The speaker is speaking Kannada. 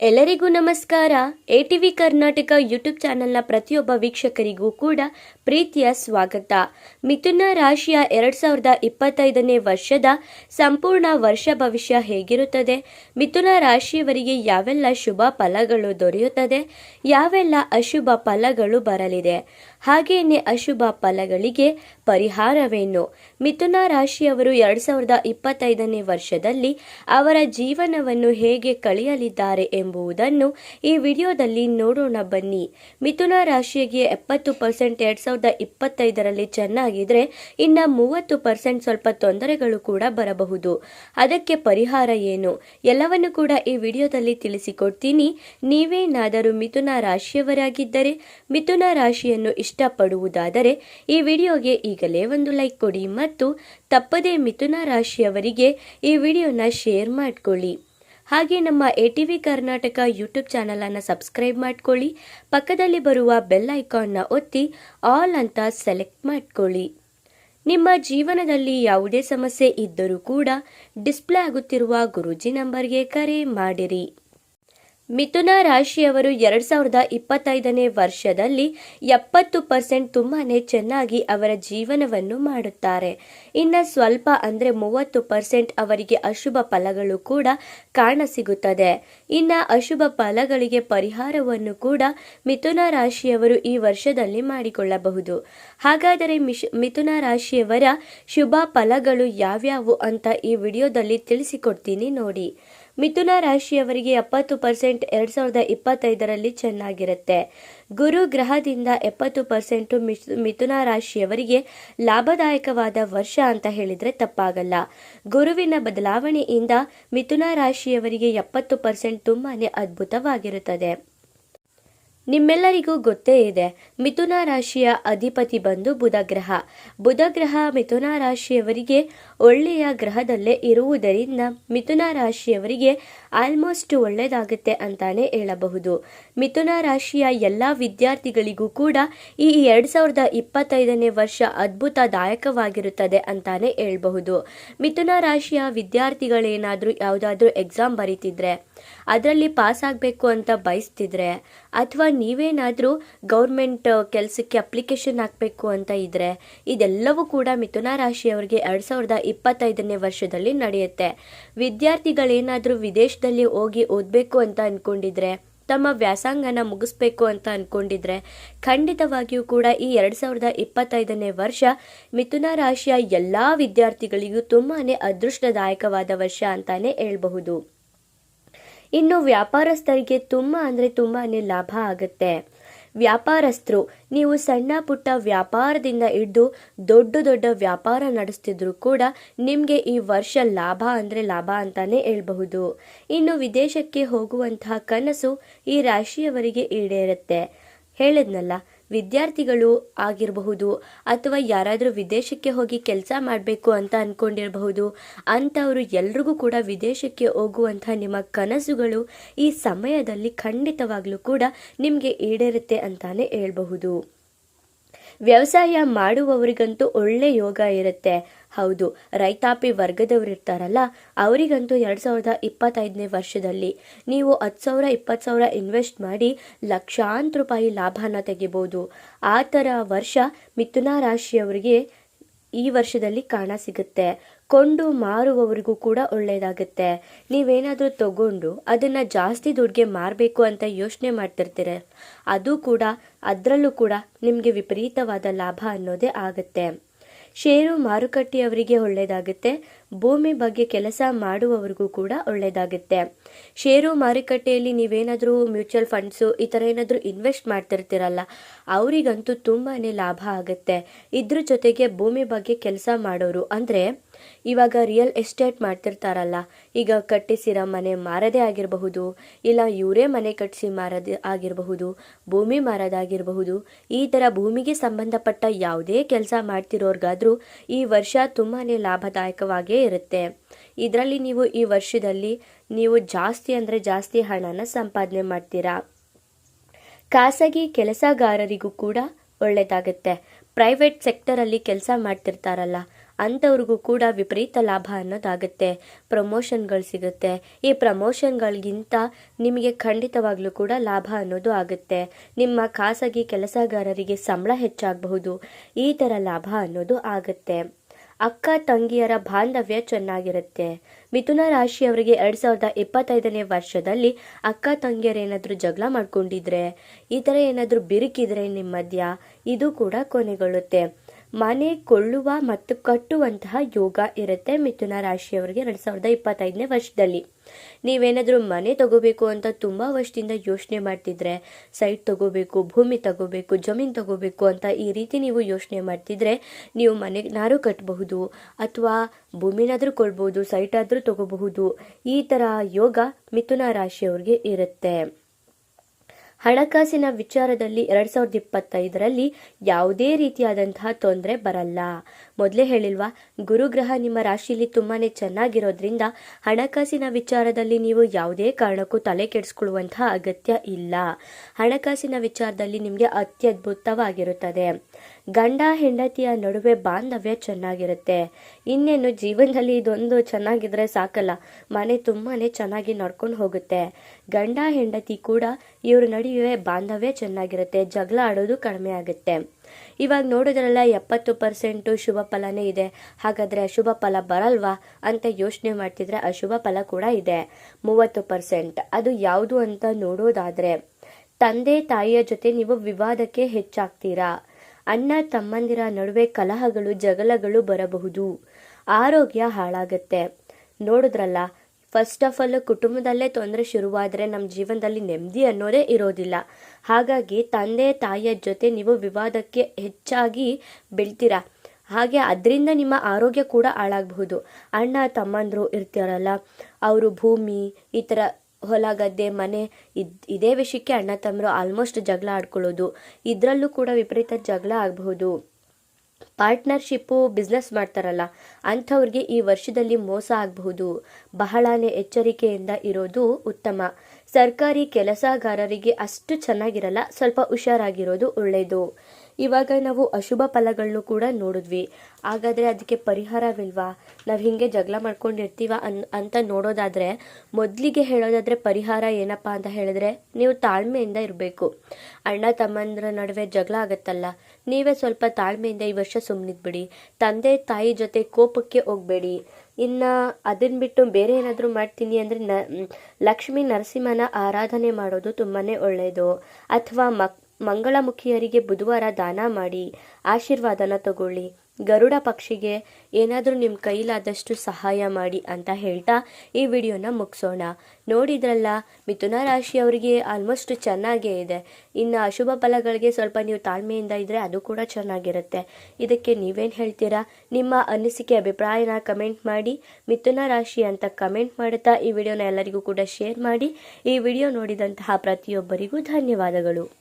ಎಲ್ಲರಿಗೂ ನಮಸ್ಕಾರ. A T V Karnataka YouTube ಚಾನೆಲ್ನ ಪ್ರತಿಯೊಬ್ಬ ವೀಕ್ಷಕರಿಗೂ ಕೂಡ ಪ್ರೀತಿಯ ಸ್ವಾಗತ. ಮಿಥುನ ರಾಶಿಯ ಎರಡ್ ಸಾವಿರದ ಇಪ್ಪತ್ತೈದನೇ ವರ್ಷದ ಸಂಪೂರ್ಣ ವರ್ಷ ಭವಿಷ್ಯ ಹೇಗಿರುತ್ತದೆ? ಮಿಥುನ ರಾಶಿಯವರಿಗೆ ಯಾವೆಲ್ಲ ಶುಭ ಫಲಗಳು ದೊರೆಯುತ್ತದೆ? ಯಾವೆಲ್ಲ ಅಶುಭ ಫಲಗಳು ಬರಲಿದೆ? ಹಾಗೆಯೇ ಅಶುಭ ಫಲಗಳಿಗೆ ಪರಿಹಾರವೇನು? ಮಿಥುನ ರಾಶಿಯವರು ಎರಡ್ ಸಾವಿರದ ಇಪ್ಪತ್ತೈದನೇ ವರ್ಷದಲ್ಲಿ ಅವರ ಜೀವನವನ್ನು ಹೇಗೆ ಕಳೆಯಲಿದ್ದಾರೆ ಎಂಬುದನ್ನು ಈ ವಿಡಿಯೋದಲ್ಲಿ ನೋಡೋಣ ಬನ್ನಿ. ಮಿಥುನ ರಾಶಿಗೆ ಎಪ್ಪತ್ತು ಪರ್ಸೆಂಟ್ ಎರಡ್ ಸಾವಿರದ ಇಪ್ಪತ್ತೈದರಲ್ಲಿ ಚೆನ್ನಾಗಿದ್ರೆ ಇನ್ನ ಮೂವತ್ತು ಪರ್ಸೆಂಟ್ ಸ್ವಲ್ಪ ತೊಂದರೆಗಳು ಕೂಡ ಬರಬಹುದು. ಅದಕ್ಕೆ ಪರಿಹಾರ ಏನು? ಎಲ್ಲವನ್ನು ಕೂಡ ಈ ವಿಡಿಯೋದಲ್ಲಿ ತಿಳಿಸಿಕೊಡ್ತೀನಿ. ನೀವೇನಾದರೂ ಮಿಥುನ ರಾಶಿಯವರಾಗಿದ್ದರೆ, ಮಿಥುನ ರಾಶಿಯನ್ನು ಇಷ್ಟಪಡುವುದಾದರೆ ಈ ವಿಡಿಯೋಗೆ ಈಗಲೇ ಒಂದು ಲೈಕ್ ಕೊಡಿ ಮತ್ತು ತಪ್ಪದೇ ಮಿಥುನ ರಾಶಿಯವರಿಗೆ ಈ ವಿಡಿಯೋನ ಶೇರ್ ಮಾಡ್ಕೊಳ್ಳಿ. ಹಾಗೆ ನಮ್ಮ A T V Karnataka YouTube ಚಾನಲನ್ನು ಸಬ್ಸ್ಕ್ರೈಬ್ ಮಾಡ್ಕೊಳ್ಳಿ. ಪಕ್ಕದಲ್ಲಿ ಬರುವ ಬೆಲ್ ಐಕಾನ್ನ ಒತ್ತಿ ಆಲ್ ಅಂತ ಸೆಲೆಕ್ಟ್ ಮಾಡ್ಕೊಳ್ಳಿ. ನಿಮ್ಮ ಜೀವನದಲ್ಲಿ ಯಾವುದೇ ಸಮಸ್ಯೆ ಇದ್ದರೂ ಕೂಡ ಡಿಸ್ಪ್ಲೇ ಆಗುತ್ತಿರುವ ಗುರೂಜಿ ನಂಬರ್ಗೆ ಕರೆ ಮಾಡಿರಿ. ಮಿಥುನ ರಾಶಿಯವರು ಎರಡು ಸಾವಿರದ ಇಪ್ಪತ್ತೈದನೇ ವರ್ಷದಲ್ಲಿ ಎಪ್ಪತ್ತು ಪರ್ಸೆಂಟ್ ತುಂಬಾನೇ ಚೆನ್ನಾಗಿ ಅವರ ಜೀವನವನ್ನು ಮಾಡುತ್ತಾರೆ. ಇನ್ನು ಸ್ವಲ್ಪ ಅಂದ್ರೆ ಮೂವತ್ತು ಪರ್ಸೆಂಟ್ ಅವರಿಗೆ ಅಶುಭ ಫಲಗಳು ಕೂಡ ಕಾಣಸಿಗುತ್ತದೆ. ಇನ್ನು ಅಶುಭ ಫಲಗಳಿಗೆ ಪರಿಹಾರವನ್ನು ಕೂಡ ಮಿಥುನ ರಾಶಿಯವರು ಈ ವರ್ಷದಲ್ಲಿ ಮಾಡಿಕೊಳ್ಳಬಹುದು. ಹಾಗಾದರೆ ಮಿಶ್, ಮಿಥುನ ರಾಶಿಯವರ ಶುಭ ಫಲಗಳು ಯಾವ್ಯಾವು ಅಂತ ಈ ವಿಡಿಯೋದಲ್ಲಿ ತಿಳಿಸಿಕೊಡ್ತೀನಿ ನೋಡಿ. ಮಿಥುನ ರಾಶಿಯವರಿಗೆ ಎಪ್ಪತ್ತು ಪರ್ಸೆಂಟ್ ಎರಡ್ ಸಾವಿರದ ಇಪ್ಪತ್ತೈದರಲ್ಲಿ ಚೆನ್ನಾಗಿರುತ್ತೆ. ಗುರು ಗ್ರಹದಿಂದ ಎಪ್ಪತ್ತು ಪರ್ಸೆಂಟ್ ಮಿಥುನ ರಾಶಿಯವರಿಗೆ ಲಾಭದಾಯಕವಾದ ವರ್ಷ ಅಂತ ಹೇಳಿದ್ರೆ ತಪ್ಪಾಗಲ್ಲ. ಗುರುವಿನ ಬದಲಾವಣೆಯಿಂದ ಮಿಥುನ ರಾಶಿಯವರಿಗೆ ಎಪ್ಪತ್ತು ಪರ್ಸೆಂಟ್ ತುಂಬಾನೇ ಅದ್ಭುತವಾಗಿರುತ್ತದೆ. ನಿಮ್ಮೆಲ್ಲರಿಗೂ ಗೊತ್ತೇ ಇದೆ, ಮಿಥುನ ರಾಶಿಯ ಅಧಿಪತಿ ಬಂದು ಬುಧ ಗ್ರಹ ಬುಧ ಗ್ರಹ ಮಿಥುನ ರಾಶಿಯವರಿಗೆ ಒಳ್ಳೆಯ ಗ್ರಹದಲ್ಲೇ ಇರುವುದರಿಂದ ಮಿಥುನ ರಾಶಿಯವರಿಗೆ ಆಲ್ಮೋಸ್ಟ್ ಒಳ್ಳೆಯದಾಗುತ್ತೆ ಅಂತಾನೆ ಹೇಳಬಹುದು. ಮಿಥುನ ರಾಶಿಯ ಎಲ್ಲ ವಿದ್ಯಾರ್ಥಿಗಳಿಗೂ ಕೂಡ ಈ ಎರಡು ಸಾವಿರದ ಇಪ್ಪತ್ತೈದನೇ ವರ್ಷ ಅದ್ಭುತದಾಯಕವಾಗಿರುತ್ತದೆ ಅಂತಾನೆ ಹೇಳಬಹುದು. ಮಿಥುನ ರಾಶಿಯ ವಿದ್ಯಾರ್ಥಿಗಳೇನಾದರೂ ಯಾವುದಾದ್ರೂ ಎಕ್ಸಾಮ್ ಬರೀತಿದ್ರೆ, ಅದರಲ್ಲಿ ಪಾಸ್ ಆಗಬೇಕು ಅಂತ ಬಯಸ್ತಿದ್ರೆ ಅಥವಾ ನೀವೇನಾದರೂ ಗೌರ್ಮೆಂಟ್ ಕೆಲಸಕ್ಕೆ ಅಪ್ಲಿಕೇಶನ್ ಹಾಕಬೇಕು ಅಂತ ಇದ್ದರೆ ಇದೆಲ್ಲವೂ ಕೂಡ ಮಿಥುನ ರಾಶಿಯವರಿಗೆ ಎರಡು ಸಾವಿರದ ಇಪ್ಪತ್ತೈದನೇ ವರ್ಷದಲ್ಲಿ ನಡೆಯುತ್ತೆ. ವಿದ್ಯಾರ್ಥಿಗಳೇನಾದರೂ ವಿದೇಶದಲ್ಲಿ ಹೋಗಿ ಓದಬೇಕು ಅಂತ ಅಂದ್ಕೊಂಡಿದ್ರೆ ತಮ್ಮ ವ್ಯಾಸಂಗನ ಮುಗಿಸ್ಬೇಕು ಅಂತ ಅಂದ್ಕೊಂಡಿದ್ರೆ ಖಂಡಿತವಾಗಿಯೂ ಕೂಡ ಈ ಎರಡು ಸಾವಿರದ ಇಪ್ಪತ್ತೈದನೇ ವರ್ಷ ಮಿಥುನ ರಾಶಿಯ ಎಲ್ಲ ವಿದ್ಯಾರ್ಥಿಗಳಿಗೂ ತುಂಬಾ ಅದೃಷ್ಟದಾಯಕವಾದ ವರ್ಷ ಅಂತಾನೆ ಹೇಳ್ಬಹುದು. ಇನ್ನು ವ್ಯಾಪಾರಸ್ಥರಿಗೆ ತುಂಬ ಅಂದರೆ ತುಂಬಾ ಲಾಭ ಆಗುತ್ತೆ. ವ್ಯಾಪಾರಸ್ಥರು, ನೀವು ಸಣ್ಣ ಪುಟ್ಟ ವ್ಯಾಪಾರದಿಂದ ಹಿಡಿದು ದೊಡ್ಡ ದೊಡ್ಡ ವ್ಯಾಪಾರ ನಡೆಸ್ತಿದ್ರು ಕೂಡ ನಿಮಗೆ ಈ ವರ್ಷ ಲಾಭ ಅಂದರೆ ಲಾಭ ಅಂತಾನೆ ಹೇಳ್ಬಹುದು. ಇನ್ನು ವಿದೇಶಕ್ಕೆ ಹೋಗುವಂತಹ ಕನಸು ಈ ರಾಶಿಯವರಿಗೆ ಈಡೇರುತ್ತೆ. ಹೇಳಿದ್ನಲ್ಲ ವಿದ್ಯಾರ್ಥಿಗಳು ಆಗಿರಬಹುದು ಅಥವಾ ಯಾರಾದರೂ ವಿದೇಶಕ್ಕೆ ಹೋಗಿ ಕೆಲಸ ಮಾಡಬೇಕು ಅಂತ ಅಂದ್ಕೊಂಡಿರಬಹುದು ಅಂಥವರು ಎಲ್ರಿಗೂ ಕೂಡ ವಿದೇಶಕ್ಕೆ ಹೋಗುವಂಥ ನಿಮ್ಮ ಕನಸುಗಳು ಈ ಸಮಯದಲ್ಲಿ ಖಂಡಿತವಾಗಲೂ ಕೂಡ ನಿಮಗೆ ಈಡೇರುತ್ತೆ ಅಂತಾನೆ ಹೇಳ್ಬಹುದು. ವ್ಯವಸಾಯ ಮಾಡುವವರಿಗಂತೂ ಒಳ್ಳೆ ಯೋಗ ಇರುತ್ತೆ. ಹೌದು, ರೈತಾಪಿ ವರ್ಗದವರು ಇರ್ತಾರಲ್ಲ, ಅವರಿಗಂತೂ ಎರಡು ಸಾವಿರದ ಇಪ್ಪತ್ತೈದನೇ ವರ್ಷದಲ್ಲಿ ನೀವು ಹತ್ತು ಸಾವಿರ, ಇಪ್ಪತ್ತು ಸಾವಿರ ಇನ್ವೆಸ್ಟ್ ಮಾಡಿ ಲಕ್ಷಾಂತರ ರೂಪಾಯಿ ಲಾಭನ ತೆಗಿಬೋದು. ಆ ಥರ ವರ್ಷ ಮಿಥುನ ರಾಶಿಯವರಿಗೆ ಈ ವರ್ಷದಲ್ಲಿ ಕಾಣ ಸಿಗುತ್ತೆ. ಕೊಂಡು ಮಾರುವವರಿಗೂ ಕೂಡ ಒಳ್ಳೆಯದಾಗುತ್ತೆ. ನೀವೇನಾದರೂ ತಗೊಂಡು ಅದನ್ನು ಜಾಸ್ತಿ ದುಡ್ಡಿಗೆ ಮಾರಬೇಕು ಅಂತ ಯೋಚನೆ ಮಾಡ್ತಿರ್ತೀರ? ಅದು ಕೂಡ, ಅದರಲ್ಲೂ ಕೂಡ ನಿಮಗೆ ವಿಪರೀತವಾದ ಲಾಭ ಅನ್ನೋದೇ ಆಗುತ್ತೆ. ಷೇರು ಮಾರುಕಟ್ಟೆಯವರಿಗೆ ಒಳ್ಳೆಯದಾಗುತ್ತೆ, ಭೂಮಿ ಬಗ್ಗೆ ಕೆಲಸ ಮಾಡುವವರಿಗೂ ಕೂಡ ಒಳ್ಳೆಯದಾಗುತ್ತೆ. ಷೇರು ಮಾರುಕಟ್ಟೆಯಲ್ಲಿ ನೀವೇನಾದರೂ ಮ್ಯೂಚುವಲ್ ಫಂಡ್ಸು ಈ ಥರ ಏನಾದರೂ ಇನ್ವೆಸ್ಟ್ ಮಾಡ್ತಿರ್ತೀರಲ್ಲ, ಅವರಿಗಂತೂ ತುಂಬಾ ಲಾಭ ಆಗುತ್ತೆ. ಇದ್ರ ಜೊತೆಗೆ ಭೂಮಿ ಬಗ್ಗೆ ಕೆಲಸ ಮಾಡೋರು ಅಂದರೆ ಇವಾಗ ರಿಯಲ್ ಎಸ್ಟೇಟ್ ಮಾಡ್ತಿರ್ತಾರಲ್ಲ, ಈಗ ಕಟ್ಟಿಸಿರೋ ಮನೆ ಮಾರದೇ ಆಗಿರಬಹುದು, ಇಲ್ಲ ಇವರೇ ಮನೆ ಕಟ್ಟಿಸಿ ಮಾರದೇ ಆಗಿರಬಹುದು, ಭೂಮಿ ಮಾರೋದಾಗಿರಬಹುದು ಈ ಥರ ಭೂಮಿಗೆ ಸಂಬಂಧಪಟ್ಟ ಯಾವುದೇ ಕೆಲಸ ಮಾಡ್ತಿರೋರ್ಗಾದರೂ ಈ ವರ್ಷ ತುಂಬಾ ಲಾಭದಾಯಕವಾಗೇ ಇರುತ್ತೆ. ಇದರಲ್ಲಿ ನೀವು ಈ ವರ್ಷದಲ್ಲಿ ನೀವು ಜಾಸ್ತಿ ಅಂದರೆ ಜಾಸ್ತಿ ಹಣನ ಸಂಪಾದನೆ ಮಾಡ್ತೀರಾ? ಖಾಸಗಿ ಕೆಲಸಗಾರರಿಗೂ ಕೂಡ ಒಳ್ಳೆಯದಾಗುತ್ತೆ ಪ್ರೈವೇಟ್ ಸೆಕ್ಟರಲ್ಲಿ ಕೆಲಸ ಮಾಡ್ತಿರ್ತಾರಲ್ಲ ಅಂಥವ್ರಿಗೂ ಕೂಡ ವಿಪರೀತ ಲಾಭ ಅನ್ನೋದಾಗುತ್ತೆ. ಪ್ರಮೋಷನ್ಗಳು ಸಿಗುತ್ತೆ. ಈ ಪ್ರಮೋಷನ್ಗಳಿಗಿಂತ ನಿಮಗೆ ಖಂಡಿತವಾಗ್ಲೂ ಕೂಡ ಲಾಭ ಅನ್ನೋದು ಆಗುತ್ತೆ. ನಿಮ್ಮ ಖಾಸಗಿ ಕೆಲಸಗಾರರಿಗೆ ಸಂಬಳ ಹೆಚ್ಚಾಗಬಹುದು. ಈ ಥರ ಲಾಭ ಅನ್ನೋದು ಆಗುತ್ತೆ. ಅಕ್ಕ, ತಂಗಿಯರ ಬಾಂಧವ್ಯ ಚೆನ್ನಾಗಿರುತ್ತೆ. ಮಿಥುನ ರಾಶಿಯವರಿಗೆ ಎರಡು ಸಾವಿರದ ಇಪ್ಪತ್ತೈದನೇ ವರ್ಷದಲ್ಲಿ ಅಕ್ಕ, ತಂಗಿಯರೇನಾದರೂ ಜಗಳ ಮಾಡ್ಕೊಂಡಿದ್ರೆ, ಈ ಥರ ಏನಾದರೂ ಬಿರುಕಿದ್ರೆ ನಿಮ್ಮ ಮಧ್ಯ ಇದು ಕೂಡ ಕೊನೆಗೊಳ್ಳುತ್ತೆ. ಮನೆ ಕೊಳ್ಳುವ ಮತ್ತು ಕಟ್ಟುವಂತಹ ಯೋಗ ಇರುತ್ತೆ ಮಿಥುನ ರಾಶಿಯವರಿಗೆ ಎರಡು ಸಾವಿರದ ಇಪ್ಪತ್ತೈದನೇ ವರ್ಷದಲ್ಲಿ. ನೀವೇನಾದರೂ ಮನೆ ತಗೋಬೇಕು ಅಂತ ತುಂಬ ವರ್ಷದಿಂದ ಯೋಚನೆ ಮಾಡ್ತಿದ್ರೆ ಸೈಟ್ ತಗೋಬೇಕು, ಭೂಮಿ ತಗೋಬೇಕು, ಜಮೀನು ತಗೋಬೇಕು ಅಂತ ಈ ರೀತಿ ನೀವು ಯೋಚನೆ ಮಾಡ್ತಿದ್ರೆ ನೀವು ಮನೆನಾರು ಕಟ್ಟಬಹುದು ಅಥವಾ ಭೂಮಿನಾದರೂ ಸೈಟ್ ಆದ್ರೂ ತಗೋಬಹುದು. ಈ ಥರ ಯೋಗ ಮಿಥುನ ರಾಶಿಯವ್ರಿಗೆ ಇರುತ್ತೆ. ಹಣಕಾಸಿನ ವಿಚಾರದಲ್ಲಿ ಎರಡು ಸಾವಿರದ ಇಪ್ಪತ್ತೈದರಲ್ಲಿ ಯಾವುದೇ ರೀತಿಯಾದಂತಹ ತೊಂದರೆ ಬರಲ್ಲ. ಮೊದಲೇ ಹೇಳಿಲ್ವಾ, ಗುರುಗ್ರಹ ನಿಮ್ಮ ರಾಶಿಯಲ್ಲಿ ತುಂಬಾ ಚೆನ್ನಾಗಿರೋದ್ರಿಂದ ಹಣಕಾಸಿನ ವಿಚಾರದಲ್ಲಿ ನೀವು ಯಾವುದೇ ಕಾರಣಕ್ಕೂ ತಲೆ ಕೆಡಿಸ್ಕೊಳ್ಳುವಂತಹ ಅಗತ್ಯ ಇಲ್ಲ. ಹಣಕಾಸಿನ ವಿಚಾರದಲ್ಲಿ ನಿಮಗೆ ಅತ್ಯದ್ಭುತವಾಗಿರುತ್ತದೆ. ಗಂಡ, ಹೆಂಡತಿಯ ನಡುವೆ ಬಾಂಧವ್ಯ ಚೆನ್ನಾಗಿರುತ್ತೆ. ಇನ್ನೇನು, ಜೀವನದಲ್ಲಿ ಇದೊಂದು ಚೆನ್ನಾಗಿದ್ರೆ ಸಾಕಲ್ಲ, ಮನೆ ತುಂಬಾ ಚೆನ್ನಾಗಿ ನಡ್ಕೊಂಡು ಹೋಗುತ್ತೆ. ಗಂಡ, ಹೆಂಡತಿ ಕೂಡ ಇವರು ನಡುವೆ ಬಾಂಧವ್ಯ ಚೆನ್ನಾಗಿರುತ್ತೆ, ಜಗಳ ಆಡೋದು ಕಡಿಮೆ ಆಗುತ್ತೆ. ಇವಾಗ ನೋಡಿದ್ರಲ್ಲ ಎಪ್ಪತ್ತು ಪರ್ಸೆಂಟು ಶುಭ ಫಲನೇ ಇದೆ. ಹಾಗಾದರೆ ಅಶುಭ ಫಲ ಬರಲ್ವಾ ಅಂತ ಯೋಚನೆ ಮಾಡ್ತಿದ್ರೆ ಅಶುಭ ಫಲ ಕೂಡ ಇದೆ. ಮೂವತ್ತು ಪರ್ಸೆಂಟ್. ಅದು ಯಾವುದು ಅಂತ ನೋಡೋದಾದರೆ, ತಂದೆ ತಾಯಿಯ ಜೊತೆ ನೀವು ವಿವಾದಕ್ಕೆ ಹೆಚ್ಚಾಗ್ತೀರಾ? ಅಣ್ಣ ತಮ್ಮಂದಿರ ನಡುವೆ ಕಲಹಗಳು, ಜಗಳಗಳು ಬರಬಹುದು. ಆರೋಗ್ಯ ಹಾಳಾಗತ್ತೆ. ನೋಡಿದ್ರಲ್ಲ ಫಸ್ಟ್ ಆಫ್ ಆಲ್ ಕುಟುಂಬದಲ್ಲೇ ತೊಂದರೆ ಶುರುವಾದರೆ ನಮ್ಮ ಜೀವನದಲ್ಲಿ ನೆಮ್ಮದಿ ಅನ್ನೋದೇ ಇರೋದಿಲ್ಲ. ಹಾಗಾಗಿ ತಂದೆ, ತಾಯಿಯ ಜೊತೆ ನೀವು ವಿವಾದಕ್ಕೆ ಹೆಚ್ಚಾಗಿ ಬೀಳ್ತೀರಾ? ಹಾಗೆ ಅದರಿಂದ ನಿಮ್ಮ ಆರೋಗ್ಯ ಕೂಡ ಹಾಳಾಗಬಹುದು. ಅಣ್ಣ, ತಮ್ಮಂದರು ಇರ್ತಾರಲ್ಲ, ಅವರು ಭೂಮಿ, ಈ ಥರ ಹೊಲ, ಗದ್ದೆ, ಮನೆ, ಇದ್, ಇದೇ ವಿಷಯಕ್ಕೆ ಅಣ್ಣ, ತಮ್ಮರು ಆಲ್ಮೋಸ್ಟ್ ಜಗಳ ಆಡ್ಕೊಳ್ಳೋದು. ಇದರಲ್ಲೂ ಕೂಡ ವಿಪರೀತ ಜಗಳ ಆಗಬಹುದು. ಪಾರ್ಟ್ನರ್ಶಿಪ್ಪು ಬಿಸ್ನೆಸ್ ಮಾಡ್ತಾರಲ್ಲ ಅಂಥವ್ರಿಗೆ ಈ ವರ್ಷದಲ್ಲಿ ಮೋಸ ಆಗಬಹುದು. ಬಹಳನೇ ಎಚ್ಚರಿಕೆಯಿಂದ ಇರೋದು ಉತ್ತಮ. ಸರ್ಕಾರಿ ಕೆಲಸಗಾರರಿಗೆ ಅಷ್ಟು ಚೆನ್ನಾಗಿರಲ್ಲ, ಸ್ವಲ್ಪ ಹುಷಾರಾಗಿರೋದು ಒಳ್ಳೆಯದು ಇವಾಗ ನಾವು ಅಶುಭ ಫಲಗಳನ್ನು ಕೂಡ ನೋಡಿದ್ವಿ. ಹಾಗಾದರೆ ಅದಕ್ಕೆ ಪರಿಹಾರವಿಲ್ವಾ? ನಾವು ಹೀಗೆ ಜಗಳ ಮಾಡ್ಕೊಂಡಿರ್ತೀವ ಅನ್, ಅಂತ ನೋಡೋದಾದರೆ, ಮೊದಲಿಗೆ ಹೇಳೋದಾದರೆ ಪರಿಹಾರ ಏನಪ್ಪ ಅಂತ ಹೇಳಿದ್ರೆ, ನೀವು ತಾಳ್ಮೆಯಿಂದ ಇರಬೇಕು. ಅಣ್ಣ ತಮ್ಮಂದ್ರ ನಡುವೆ ಜಗಳ ಆಗುತ್ತಲ್ಲ, ನೀವೇ ಸ್ವಲ್ಪ ತಾಳ್ಮೆಯಿಂದ ಈ ವರ್ಷ ಸುಮ್ಮನಿದ್ಬಿಡಿ ತಂದೆ ತಾಯಿ ಜೊತೆ ಕೋಪಕ್ಕೆ ಹೋಗಬೇಡಿ. ಇನ್ನು ಅದನ್ನ ಬಿಟ್ಟು ಬೇರೆ ಏನಾದರೂ ಮಾಡ್ತೀನಿ ಅಂದರೆ ನ ಲಕ್ಷ್ಮೀ ನರಸಿಂಹನ ಆರಾಧನೆ ಮಾಡೋದು ತುಂಬಾ ಒಳ್ಳೆಯದು ಅಥವಾ ಮಕ್, ಮಂಗಳಮುಖಿಯರಿಗೆ ಬುಧವಾರ ದಾನ ಮಾಡಿ, ಆಶೀರ್ವಾದನ ತಗೊಳ್ಳಿ. ಗರುಡ ಪಕ್ಷಿಗೆ ಏನಾದರೂ ನಿಮ್ಮ ಕೈಲಾದಷ್ಟು ಸಹಾಯ ಮಾಡಿ ಅಂತ ಹೇಳ್ತಾ ಈ ವಿಡಿಯೋನ ಮುಗಿಸೋಣ. ನೋಡಿದ್ರಲ್ಲ, ಮಿಥುನ ರಾಶಿಯವರಿಗೆ ಆಲ್ಮೋಸ್ಟ್ ಚೆನ್ನಾಗೇ ಇದೆ. ಇನ್ನು ಅಶುಭ ಫಲಗಳಿಗೆ ಸ್ವಲ್ಪ ನೀವು ತಾಳ್ಮೆಯಿಂದ ಇದ್ದರೆ ಅದು ಕೂಡ ಚೆನ್ನಾಗಿರುತ್ತೆ. ಇದಕ್ಕೆ ನೀವೇನು ಹೇಳ್ತೀರಾ? ನಿಮ್ಮ ಅನಿಸಿಕೆ, ಅಭಿಪ್ರಾಯನ ಕಮೆಂಟ್ ಮಾಡಿ, ಮಿಥುನ ರಾಶಿ ಅಂತ ಕಮೆಂಟ್ ಮಾಡುತ್ತಾ ಈ ವಿಡಿಯೋನ ಎಲ್ಲರಿಗೂ ಕೂಡ ಶೇರ್ ಮಾಡಿ. ಈ ವಿಡಿಯೋ ನೋಡಿದಂತಹ ಪ್ರತಿಯೊಬ್ಬರಿಗೂ ಧನ್ಯವಾದಗಳು.